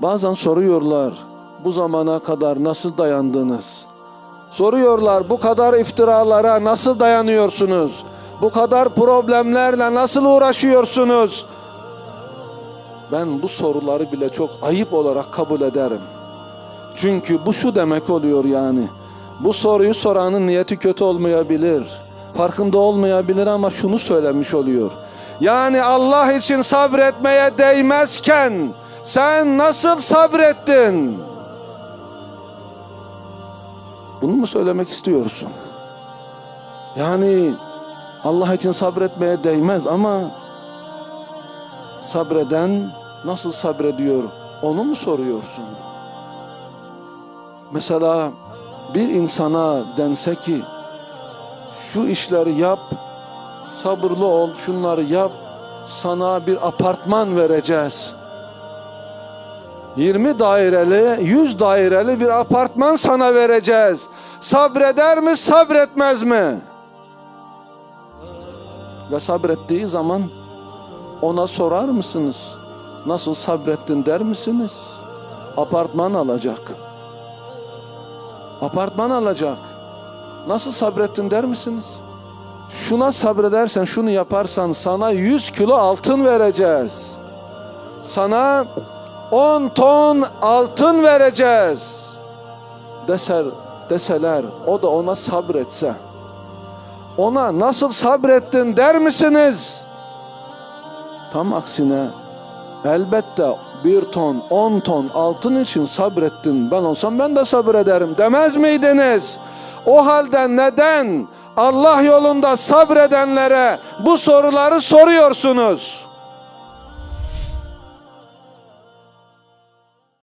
Bazen soruyorlar bu zamana kadar nasıl dayandınız? Soruyorlar bu kadar iftiralara nasıl dayanıyorsunuz? Bu kadar problemlerle nasıl uğraşıyorsunuz? Ben bu soruları bile çok ayıp olarak kabul ederim. Çünkü bu şu demek oluyor yani. Bu soruyu soranın niyeti kötü olmayabilir. Farkında olmayabilir ama şunu söylemiş oluyor. Yani Allah için sabretmeye değmezken sen nasıl sabrettin? Bunu mu söylemek istiyorsun? Yani Allah için sabretmeye değmez ama sabreden nasıl sabrediyor onu mu soruyorsun? Mesela bir insana dense ki şu işleri yap, sabırlı ol, şunları yap, sana bir apartman vereceğiz. 20 daireli, 100 daireli bir apartman sana vereceğiz. Sabreder mi, sabretmez mi? Ve sabrettiği zaman ona sorar mısınız? Nasıl sabrettin der misiniz? Apartman alacak. Apartman alacak. Nasıl sabrettin der misiniz? Şuna sabredersen, şunu yaparsan sana 100 kilo altın vereceğiz. Sana 10 ton altın vereceğiz. Deser, deseler, o da ona sabretse. Ona nasıl sabrettin der misiniz? Tam aksine elbette bir ton, on ton altın için sabrettin. Ben olsam ben de sabrederim demez miydiniz? O halde neden Allah yolunda sabredenlere bu soruları soruyorsunuz?